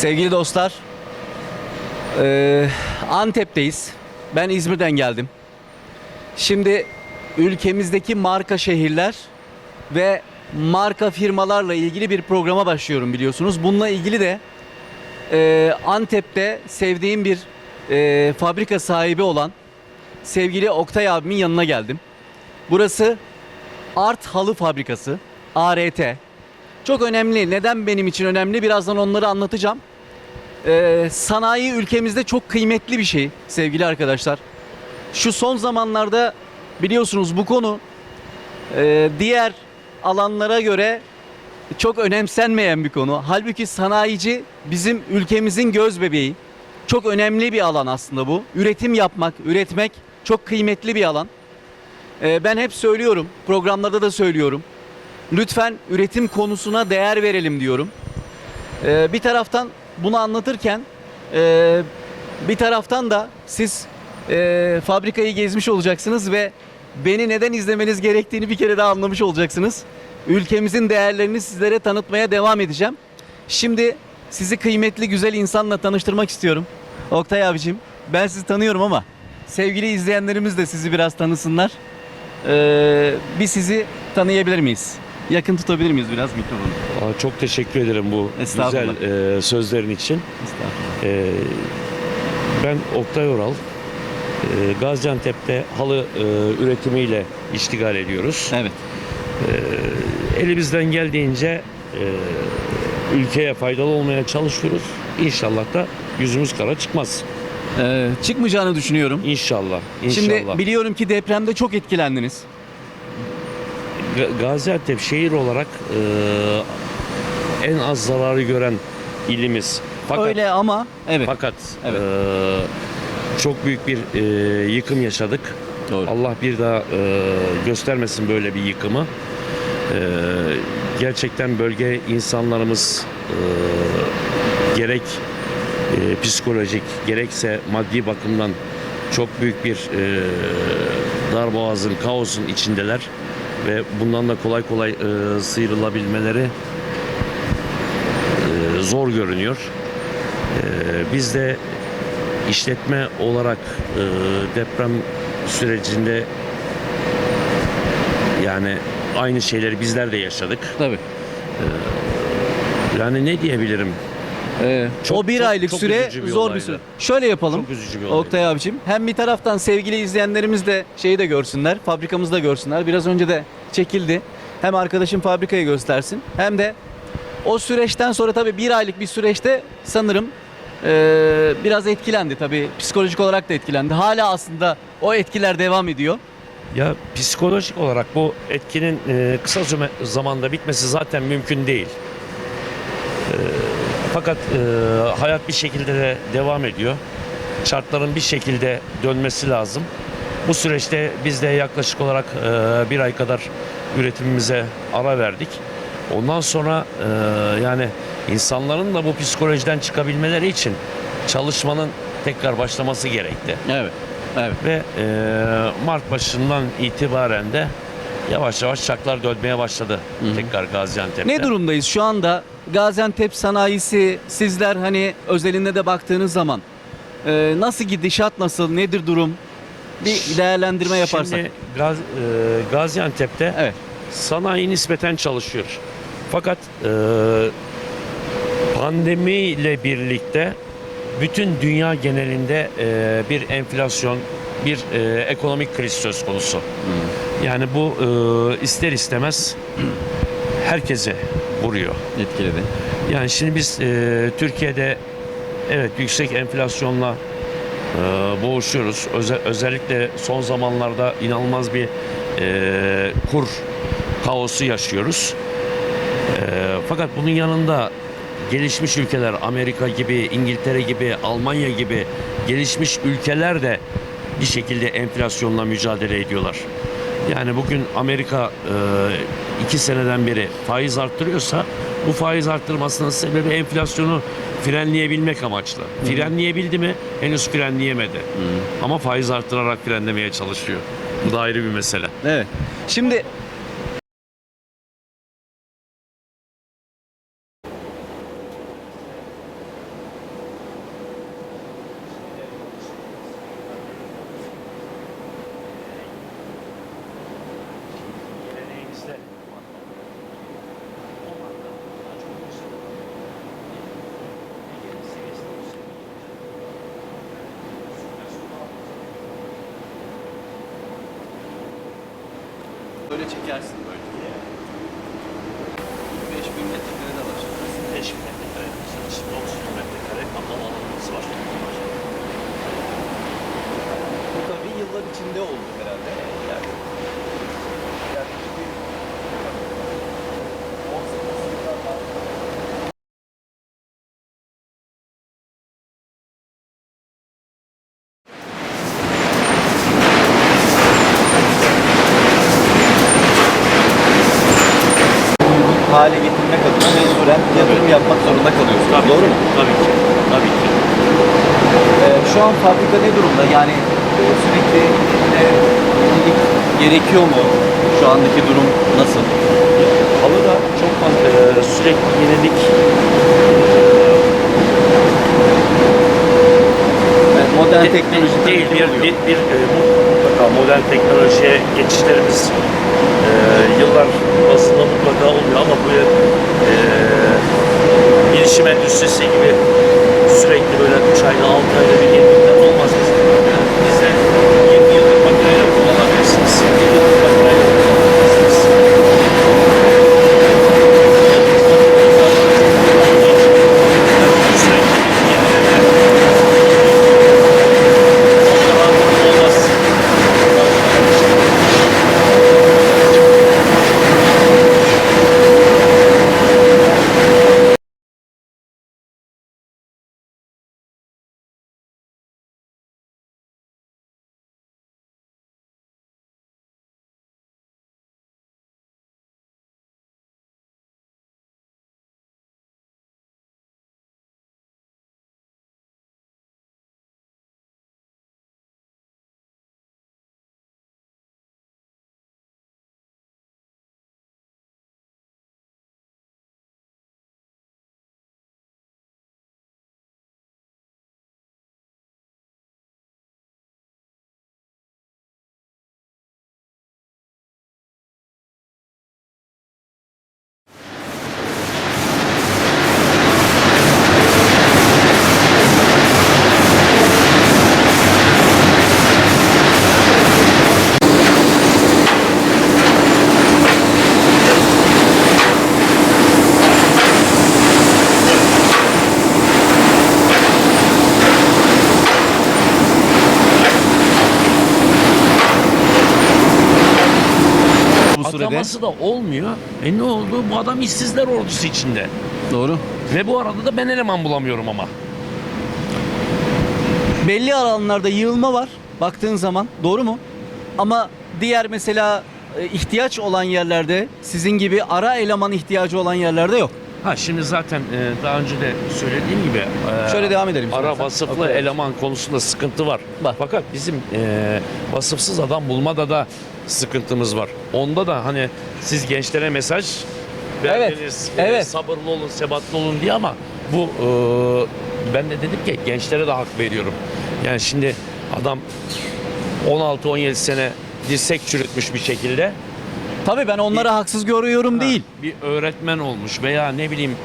Sevgili dostlar, eee, Antep'teyiz. Ben İzmir'den geldim. Şimdi ülkemizdeki marka şehirler ve marka firmalarla ilgili bir programa başlıyorum biliyorsunuz. Bununla ilgili de eee, Antep'te sevdiğim bir eee, fabrika sahibi olan sevgili Oktay abimin yanına geldim. Burası Art Halı Fabrikası, ART. Çok önemli. Neden benim için önemli? Birazdan onları anlatacağım. Ee, sanayi ülkemizde çok kıymetli bir şey sevgili arkadaşlar. Şu son zamanlarda biliyorsunuz bu konu e, diğer alanlara göre çok önemsenmeyen bir konu. Halbuki sanayici bizim ülkemizin göz bebeği. Çok önemli bir alan aslında bu. Üretim yapmak, üretmek çok kıymetli bir alan. Ee, ben hep söylüyorum, programlarda da söylüyorum. Lütfen üretim konusuna değer verelim diyorum. Ee, bir taraftan bunu anlatırken e, bir taraftan da siz e, fabrikayı gezmiş olacaksınız ve beni neden izlemeniz gerektiğini bir kere daha anlamış olacaksınız. Ülkemizin değerlerini sizlere tanıtmaya devam edeceğim. Şimdi sizi kıymetli güzel insanla tanıştırmak istiyorum. Oktay abicim ben sizi tanıyorum ama sevgili izleyenlerimiz de sizi biraz tanısınlar. Ee, bir sizi tanıyabilir miyiz? Yakın tutabilir miyiz biraz mikrofonu? Aa, Çok teşekkür ederim bu Estağfurullah. güzel e, sözlerin için. Estağfurullah. E, ben Oktay Oral. E, Gaziantep'te halı e, üretimiyle iştigal ediyoruz. Evet. Elimizden geldiğince e, ülkeye faydalı olmaya çalışıyoruz. İnşallah da yüzümüz kara çıkmaz. Ee, çıkmayacağını düşünüyorum. İnşallah. İnşallah. Şimdi biliyorum ki depremde çok etkilendiniz. Ga- Gaziantep şehir olarak e, en az zararı gören ilimiz. Fakat Öyle ama evet. Fakat Evet. eee, çok büyük bir eee, yıkım yaşadık. Doğru. Allah bir daha eee, göstermesin böyle bir yıkımı. Eee, gerçekten bölge insanlarımız eee, gerek eee, psikolojik gerekse maddi bakımdan çok büyük bir eee darboğazın, kaosun içindeler ve bundan da kolay kolay eee, sıyrılabilmeleri eee, zor görünüyor. Ee, biz de işletme olarak e, deprem sürecinde yani aynı şeyleri bizler de yaşadık. Tabii. Yani ne diyebilirim? Ee, Çok- o bir çok- aylık çok süre bir zor bir olaydı. süre. Şöyle yapalım. Çok üzücü bir olay. Oktay abicim. Hem bir taraftan sevgili izleyenlerimiz de şeyi de görsünler. Fabrikamızı da görsünler. Biraz önce de çekildi. Hem arkadaşım fabrikayı göstersin. Hem de o süreçten sonra tabii bir aylık bir süreçte sanırım eee, biraz etkilendi tabii. Psikolojik olarak da etkilendi. Hala aslında o etkiler devam ediyor. Ya psikolojik olarak bu etkinin e, kısa zamanda bitmesi zaten mümkün değil. E, fakat e, hayat bir şekilde de devam ediyor. Şartların bir şekilde dönmesi lazım. Bu süreçte biz de yaklaşık olarak e, bir ay kadar üretimimize ara verdik. Ondan sonra e, yani insanların da bu psikolojiden çıkabilmeleri için çalışmanın tekrar başlaması gerekti Evet. Evet. ve e, Mart başından itibaren de yavaş yavaş çaklar dönmeye başladı tekrar Gaziantep'te. Ne durumdayız şu anda? Gaziantep sanayisi sizler hani özelinde de baktığınız zaman e, nasıl gidişat nasıl nedir durum? Bir değerlendirme yaparsak. Şimdi Gaz, e, Gaziantep'te Evet. sanayi nispeten çalışıyor. Fakat e, pandemiyle birlikte bütün dünya genelinde e, bir enflasyon, bir e, ekonomik kriz söz konusu. Yani bu e, ister istemez herkese vuruyor. Etkiledi. Yani şimdi biz e, Türkiye'de evet yüksek enflasyonla e, boğuşuyoruz. Öze- özellikle son zamanlarda inanılmaz bir e, kur kaosu yaşıyoruz. E, fakat bunun yanında gelişmiş ülkeler Amerika gibi, İngiltere gibi, Almanya gibi gelişmiş ülkeler de bir şekilde enflasyonla mücadele ediyorlar. Yani bugün Amerika e, iki seneden beri faiz arttırıyorsa bu faiz arttırmasının sebebi enflasyonu frenleyebilmek amaçlı. Frenleyebildi mi? Henüz frenleyemedi. Ama faiz arttırarak frenlemeye çalışıyor. Bu da ayrı bir mesele. Evet. Şimdi Böyle çekersin böyle. 5000 metrekare de var. 5 metrekare, 30 metrekare kapalı alanımız var. Bu tabii yıllar içinde oldu herhalde. Yani, yaklaşık bir 18 yıllar var. Hale getirmek adına mecburen yatırım yapmak zorunda kalıyorsunuz. Tabii Doğru ki, mu? Tabii ki. Tabii ki. Ee, şu an fabrika ne durumda? Yani e, sürekli yine yenilik gerekiyor mu? Şu andaki durum nasıl? Halıda çok fazla e, sürekli yenilik Yani modern de- teknoloji de- değil. Bir, bir, bir e, mutlaka modern teknolojiye geçişlerimiz e, yıllar bazında mutlaka oluyor ama bu e, bilişim endüstrisi gibi sürekli böyle 3 ayda 6 ayda bir yenilikler olmaz bizim. Yani bizde 20 yıllık makineyle kullanabilirsiniz. 20 yıllık makineyle kullanabilirsiniz. Sürekli bir yenileme olmaz. bu sürede. Ataması da olmuyor. E ne oldu? Bu adam işsizler ordusu içinde. Doğru. Ve bu arada da ben eleman bulamıyorum ama. Belli alanlarda yığılma var baktığın zaman. Doğru mu? Ama diğer mesela e, ihtiyaç olan yerlerde sizin gibi ara eleman ihtiyacı olan yerlerde yok. Ha şimdi zaten e, daha önce de söylediğim gibi e, Şöyle devam edelim. ara istersen. vasıflı Okey. eleman konusunda sıkıntı var. Var. Fakat bizim e, vasıfsız adam bulmada da sıkıntımız var. Onda da hani siz gençlere mesaj verdiniz. e, evet. sabırlı olun, sebatlı olun diye ama bu e, ben de dedim ki gençlere de hak veriyorum. Yani şimdi adam 16-17 sene dirsek çürütmüş bir şekilde Tabii ben onları haksız görüyorum Ha, değil. Bir öğretmen olmuş veya ne bileyim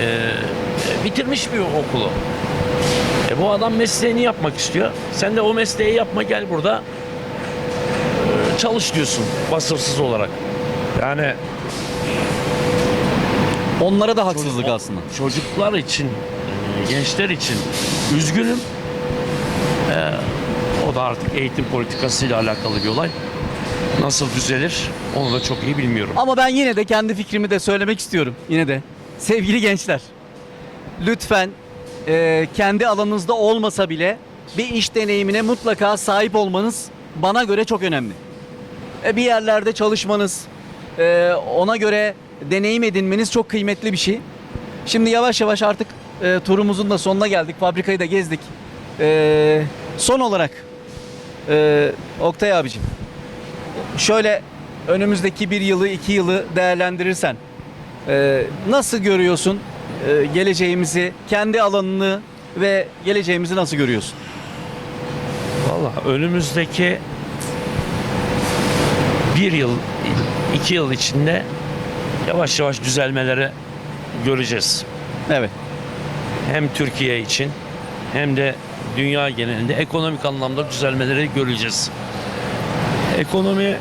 e, bitirmiş bir okulu. E, bu adam mesleğini yapmak istiyor. Sen de o mesleği yapma gel burada e, çalış diyorsun vasıfsız olarak. Yani Onlara da haksızlık çocuk- aslında. çocuklar için, e, gençler için üzgünüm. E, o da artık eğitim politikasıyla alakalı bir olay. Nasıl düzelir onu da çok iyi bilmiyorum. Ama ben yine de kendi fikrimi de söylemek istiyorum. Yine de. Sevgili gençler. Lütfen e, kendi alanınızda olmasa bile bir iş deneyimine mutlaka sahip olmanız bana göre çok önemli. E, bir yerlerde çalışmanız, e, ona göre deneyim edinmeniz çok kıymetli bir şey. Şimdi yavaş yavaş artık e, turumuzun da sonuna geldik. Fabrikayı da gezdik. E, son olarak e, Oktay abicim şöyle önümüzdeki bir yılı iki yılı değerlendirirsen e, nasıl görüyorsun e, geleceğimizi kendi alanını ve geleceğimizi nasıl görüyorsun? Valla önümüzdeki bir yıl, iki yıl içinde yavaş yavaş düzelmeleri göreceğiz. Evet. Hem Türkiye için hem de dünya genelinde ekonomik anlamda düzelmeleri göreceğiz. Ekonomi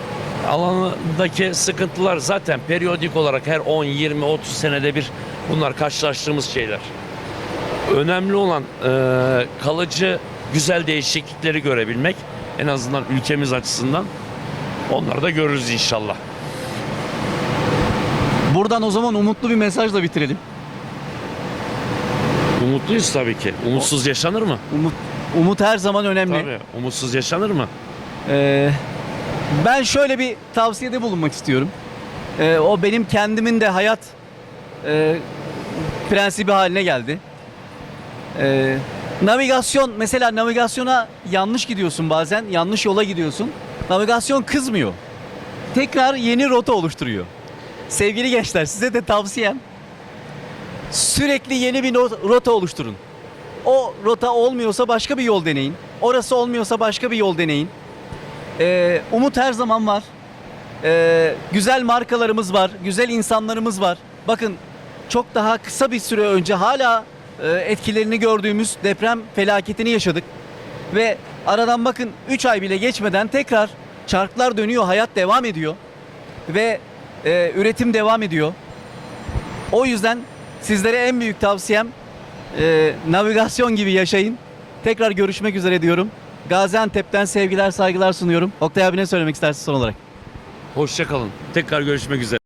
alanındaki sıkıntılar zaten periyodik olarak her 10, 20, 30 senede bir bunlar karşılaştığımız şeyler. Önemli olan e, kalıcı güzel değişiklikleri görebilmek en azından ülkemiz açısından onları da görürüz inşallah. Buradan o zaman umutlu bir mesajla bitirelim. Umutluyuz tabii ki. Umutsuz yaşanır mı? Umut umut her zaman önemli. Tabii. Umutsuz yaşanır mı? Ee, ben şöyle bir tavsiyede bulunmak istiyorum. Ee, o benim kendimin de hayat e, prensibi haline geldi. Ee, navigasyon mesela navigasyona yanlış gidiyorsun bazen yanlış yola gidiyorsun. Navigasyon kızmıyor. Tekrar yeni rota oluşturuyor. Sevgili gençler size de tavsiyem sürekli yeni bir rota oluşturun. O rota olmuyorsa başka bir yol deneyin. Orası olmuyorsa başka bir yol deneyin. Ee, umut her zaman var. Ee, güzel markalarımız var, güzel insanlarımız var. Bakın çok daha kısa bir süre önce hala e, etkilerini gördüğümüz deprem felaketini yaşadık. Ve aradan bakın 3 ay bile geçmeden tekrar çarklar dönüyor, hayat devam ediyor. Ve e, üretim devam ediyor. O yüzden sizlere en büyük tavsiyem e, navigasyon gibi yaşayın. Tekrar görüşmek üzere diyorum. Gaziantep'ten sevgiler saygılar sunuyorum. Oktay abi ne söylemek istersin son olarak? Hoşçakalın. Tekrar görüşmek üzere.